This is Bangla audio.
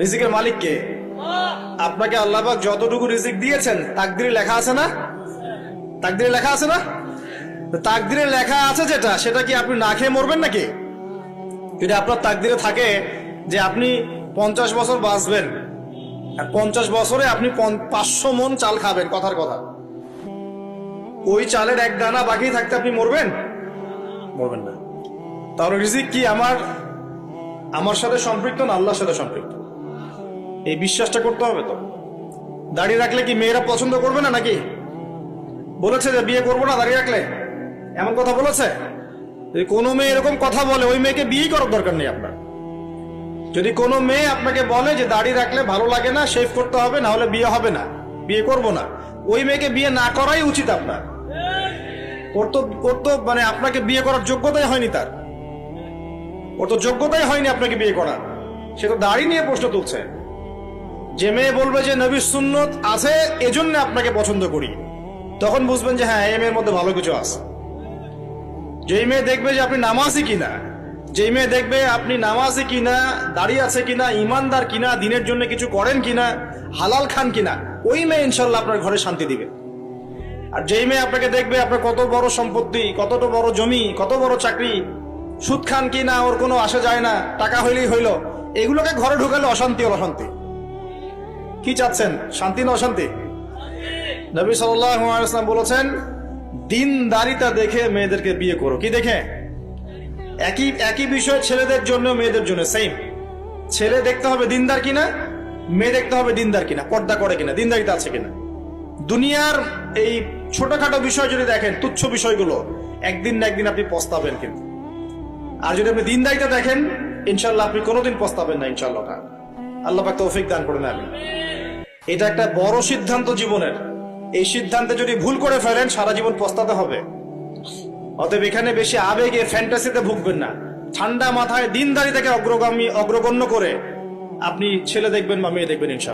রিজিকের মালিক কে? আপনাকে আল্লাহবাক যতটুকু রিজিক দিয়েছেন, তাকদিরে লেখা আছে না? তাকদিরে লেখা আছে না? তাকদিরে লেখা আছে যেটা, সেটা কি আপনি না খেয়ে মরবেন নাকি? যদি আপনার তাকদিরে থাকে যে আপনি পঞ্চাশ বছর বাঁচবেন, আর পঞ্চাশ বছরে আপনি পাঁচশো মন চাল খাবেন, কথার কথা। ওই চালের এক দানা বাকি থাকতে আপনি মরবেন? মরবেন না। তাহলে রিজিক কি আমার? আমার সাথে সম্পৃক্ত না আল্লাহর সাথে সম্পৃক্ত? এই বিশ্বাসটা করতে হবে তো। দাড়ি রাখলে কি মেয়েরা পছন্দ করবে না নাকি? বলেছে যে বিয়ে করব না দাড়ি রাখলে। এমন কথা বলেছে? যদি কোনো মেয়ে এরকম কথা বলে, ওই মেয়েকে বিয়েই করার দরকার নেই আপনার। যদি কোনো মেয়ে আপনাকে বলে যে দাড়ি রাখলে ভালো লাগে না শেভ করতে হবে না হলে বিয়ে হবে না, বিয়ে করব না, ওই মেয়েকে বিয়ে না করাই উচিত আপনার। ওর তো ওর তো মানে আপনাকে বিয়ে করার যোগ্যতাই হয়নি তার। ওর তো যোগ্যতাই হয়নি আপনাকে বিয়ে করার। সে তো দাড়ি নিয়ে প্রশ্ন তুলছে। যে মেয়ে বলবে যে নবীর সুন্নত আছে, এজন্য আপনাকে পছন্দ করি। তখন বুঝবেন যে হ্যাঁ এই মেয়ের মধ্যে ভালো কিছু আছে। যেই মেয়ে দেখবে যে আপনি নামাজি কিনা, যেই মেয়ে দেখবে আপনি নামাজি কিনা দাঁড়িয়ে আছে কিনা, ইমানদার কিনা, দিনের জন্য কিছু করেন কিনা, হালাল খান কিনা, ওই মেয়ে ইনশাল্লাহ আপনার ঘরে শান্তি দিবে। আর যেই মেয়ে আপনাকে দেখবে আপনার কত বড় সম্পত্তি, কতটা বড় জমি, কত বড় চাকরি সুদ খান কি না, ওর কোনো আসা যায় না, টাকা হইলেই হইল। এগুলোকে ঘরে ঢুকালে অশান্তি আর অশান্তি। কি চাচ্ছেন? শান্তি না অশান্তি? নবী সাল্লাম বলেছেন দিনদারিতা দেখে মেয়েদেরকে বিয়ে করো। কি দেখে? একই একই বিষয় ছেলেদের জন্য, মেয়েদের জন্য সেম ছেলে দেখতে হবে দিনদার কিনা, মেয়ে দেখতে হবে দিনদার কিনা, পর্দা করে কিনা, দিনদারিতা আছে কিনা। দুনিয়ার এই ছোটখাটো বিষয় যদি দেখেন, তুচ্ছ বিষয়গুলো, একদিন না একদিন আপনি পস্তাবেন কিন্তু। আর যদি আপনি দিনদারিতা দেখেন ইনশাল্লাহ আপনি কোনোদিন পস্তাবেন না ইনশাল্লাহ আল্লাহ পাক তৌফিক দান করে নেবেন এটা একটা বড় সিদ্ধান্ত জীবনের। এই সিদ্ধান্তে যদি ভুল করে ফেলেন, সারা জীবন পস্তাতে হবে। অতএব এখানে বেশি আবেগে ফ্যান্টাসিতে ভুগবেন না। ঠান্ডা মাথায় দিনদারিতাকে অগ্রগামী অগ্রগণ্য করে আপনি ছেলে দেখবেন বা মেয়ে দেখবেন ইনশাল্লাহ